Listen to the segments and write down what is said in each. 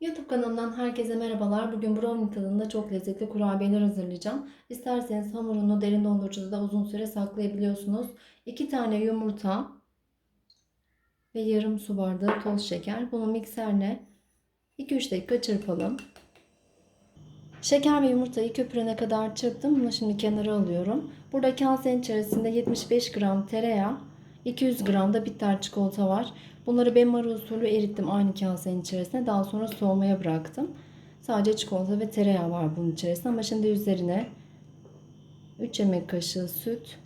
YouTube kanalımdan herkese merhabalar. Bugün brownie tadında çok lezzetli kurabiyeler hazırlayacağım. İsterseniz hamurunu derin dondurucuda da uzun süre saklayabiliyorsunuz. 2 tane yumurta ve yarım su bardağı toz şeker. Bunu mikserle 2-3 dakika çırpalım. Şeker ve yumurtayı köpürene kadar çırptım. Bunu şimdi kenara alıyorum. Burada kasenin içerisinde 75 gram tereyağı, 200 gram da bitter çikolata var. Bunları benmari usulü erittim aynı kasenin içerisine. Daha sonra soğumaya bıraktım. Sadece çikolata ve tereyağı var bunun içerisinde. Ama şimdi üzerine 3 yemek kaşığı süt,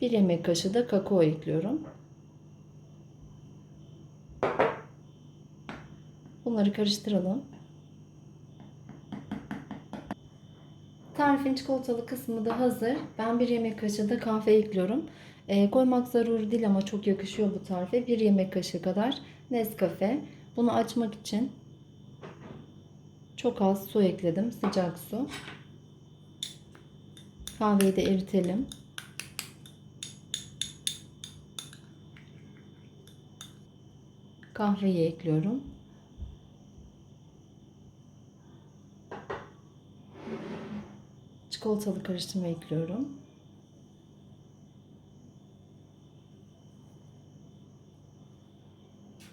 1 yemek kaşığı da kakao ekliyorum. Bunları karıştıralım. Tarifin çikolatalı kısmı da hazır. Ben bir yemek kaşığı da kahve ekliyorum. E, koymak zaruri değil ama çok yakışıyor bu tarife. Bir yemek kaşığı kadar Nescafe. Bunu açmak için çok az su ekledim. Sıcak su. Kahveyi de eritelim. Kahveyi ekliyorum. Çikolatalı karıştırma ekliyorum.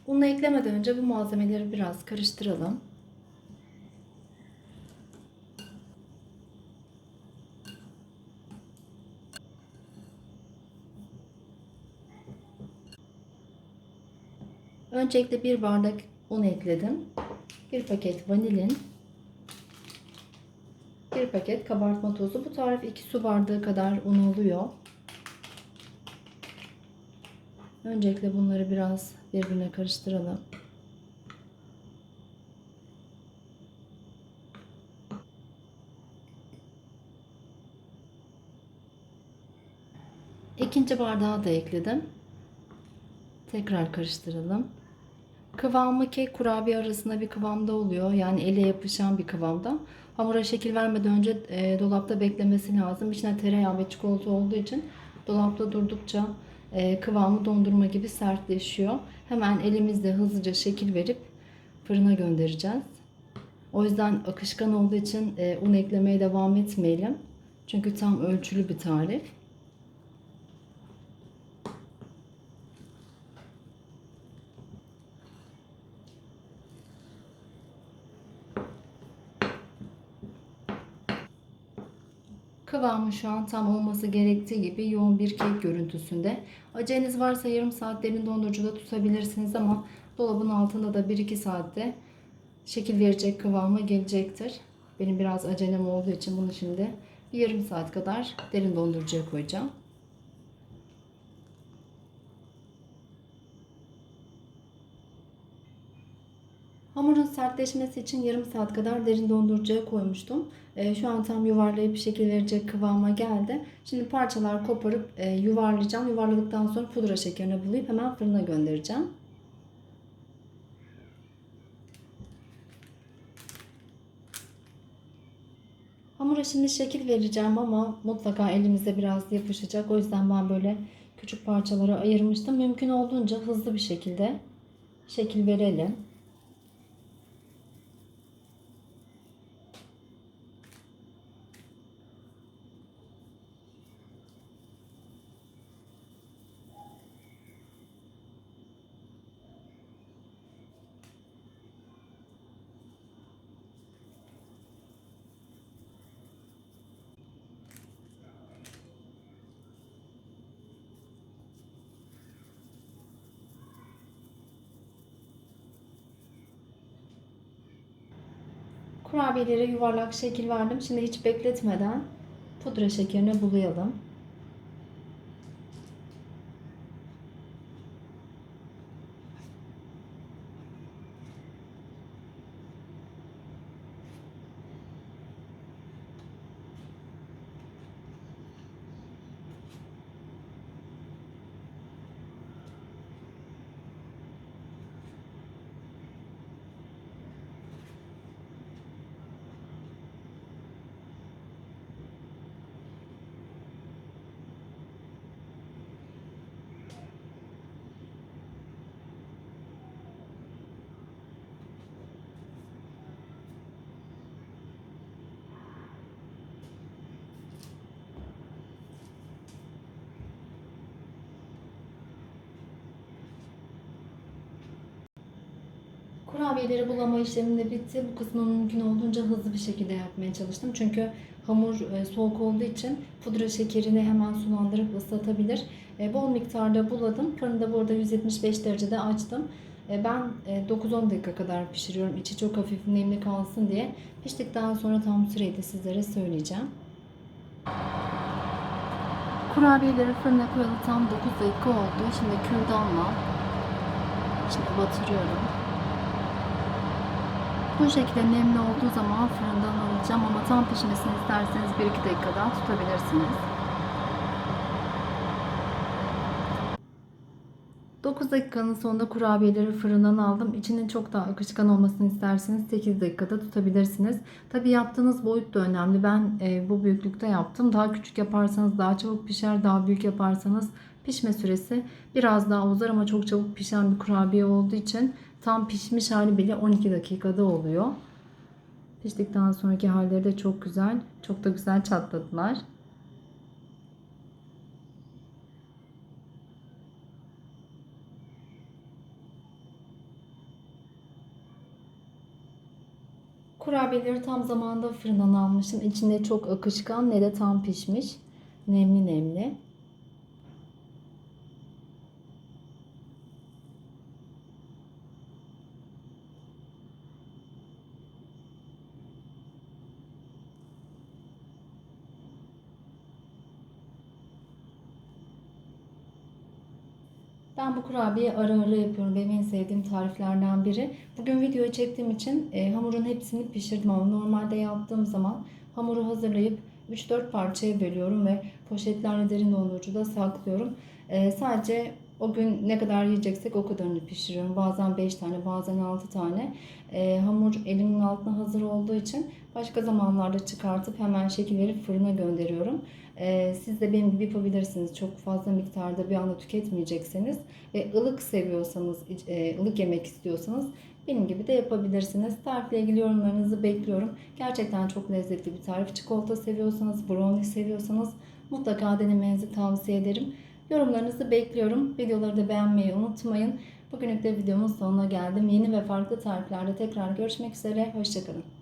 Bunu eklemeden önce bu malzemeleri biraz karıştıralım. Öncelikle bir bardak un ekledim. Bir paket vanilin. Bir paket kabartma tozu. Bu tarif 2 su bardağı kadar un oluyor. Öncelikle bunları biraz birbirine karıştıralım. İkinci bardağı da ekledim. Tekrar karıştıralım. Kıvamı kek kurabiye arasında bir kıvamda oluyor. Yani ele yapışan bir kıvamda. Hamura şekil vermeden önce e, dolapta beklemesi lazım. İçine tereyağı ve çikolata olduğu için dolapta durdukça kıvamı dondurma gibi sertleşiyor. Hemen elimizle hızlıca şekil verip fırına göndereceğiz. O yüzden akışkan olduğu için e, un eklemeye devam etmeyelim. Çünkü tam ölçülü bir tarif. Kıvamı şu an tam olması gerektiği gibi yoğun bir kek görüntüsünde. Aceleniz varsa yarım saat derin dondurucuda tutabilirsiniz ama dolabın altında da 1-2 saatte şekil verecek kıvama gelecektir. Benim biraz acelem olduğu için bunu şimdi bir yarım saat kadar derin dondurucuya koyacağım. Hamurun sertleşmesi için yarım saat kadar derin dondurucuya koymuştum. E, şu an tam yuvarlayıp şekil verecek kıvama geldi. Şimdi parçalar koparıp e, yuvarlayacağım. Yuvarladıktan sonra pudra şekerine bulayıp hemen fırına göndereceğim. Hamura şimdi şekil vereceğim ama mutlaka elimizde biraz yapışacak. O yüzden ben böyle küçük parçalara ayırmıştım. Mümkün olduğunca hızlı bir şekilde şekil verelim. Kurabiyelere yuvarlak şekil verdim. Şimdi hiç bekletmeden pudra şekerini bulayalım. Kurabiyeleri bulama işlemim de bitti. Bu kısmını mümkün olduğunca hızlı bir şekilde yapmaya çalıştım. Çünkü hamur e, soğuk olduğu için pudra şekerini hemen sulandırıp ıslatabilir. E, bol miktarda buladım. Fırında burada 175 derecede açtım. E, ben e, 9-10 dakika kadar pişiriyorum. İçi çok hafif nemli kalsın diye. Piştikten sonra tam süreyi de sizlere söyleyeceğim. Kurabiyeleri fırına koyalı tam 9 dakika oldu. Şimdi kürdanla şimdi batırıyorum. Bu şekilde nemli olduğu zaman fırından alacağım ama tam pişmesini isterseniz 1-2 dakika daha tutabilirsiniz. 9 dakikanın sonunda kurabiyeleri fırından aldım. İçinin çok daha akışkan olmasını isterseniz 8 dakikada tutabilirsiniz. Tabi yaptığınız boyut da önemli. Ben e, bu büyüklükte yaptım. Daha küçük yaparsanız daha çabuk pişer. Daha büyük yaparsanız pişme süresi biraz daha uzar ama çok çabuk pişen bir kurabiye olduğu için tam pişmiş hali bile 12 dakikada oluyor. Piştikten sonraki halleri de çok güzel. Çok da güzel çatladılar. Kurabiyeleri tam zamanında fırından almışım. İçinde çok akışkan ne de tam pişmiş. Nemli nemli. Ben bu kurabiye ara ara yapıyorum. Benim en sevdiğim tariflerden biri. Bugün videoyu çektiğim için e, hamurun hepsini pişirdim ama normalde yaptığım zaman hamuru hazırlayıp 3-4 parçaya bölüyorum ve poşetlerle derin dondurucuda saklıyorum. E, sadece o gün ne kadar yiyeceksek o kadarını pişiriyorum. Bazen 5 tane, bazen 6 tane. E, hamur elimin altına hazır olduğu için başka zamanlarda çıkartıp hemen şekil verip fırına gönderiyorum. E, siz de benim gibi yapabilirsiniz. Çok fazla miktarda bir anda tüketmeyecekseniz ve ılık seviyorsanız, e, ılık yemek istiyorsanız benim gibi de yapabilirsiniz. Tarifle ilgili yorumlarınızı bekliyorum. Gerçekten çok lezzetli bir tarif. Çikolata seviyorsanız, brownie seviyorsanız mutlaka denemenizi tavsiye ederim. Yorumlarınızı bekliyorum. Videoları da beğenmeyi unutmayın. Bugünlük de videomun sonuna geldim. Yeni ve farklı tariflerde tekrar görüşmek üzere. Hoşçakalın.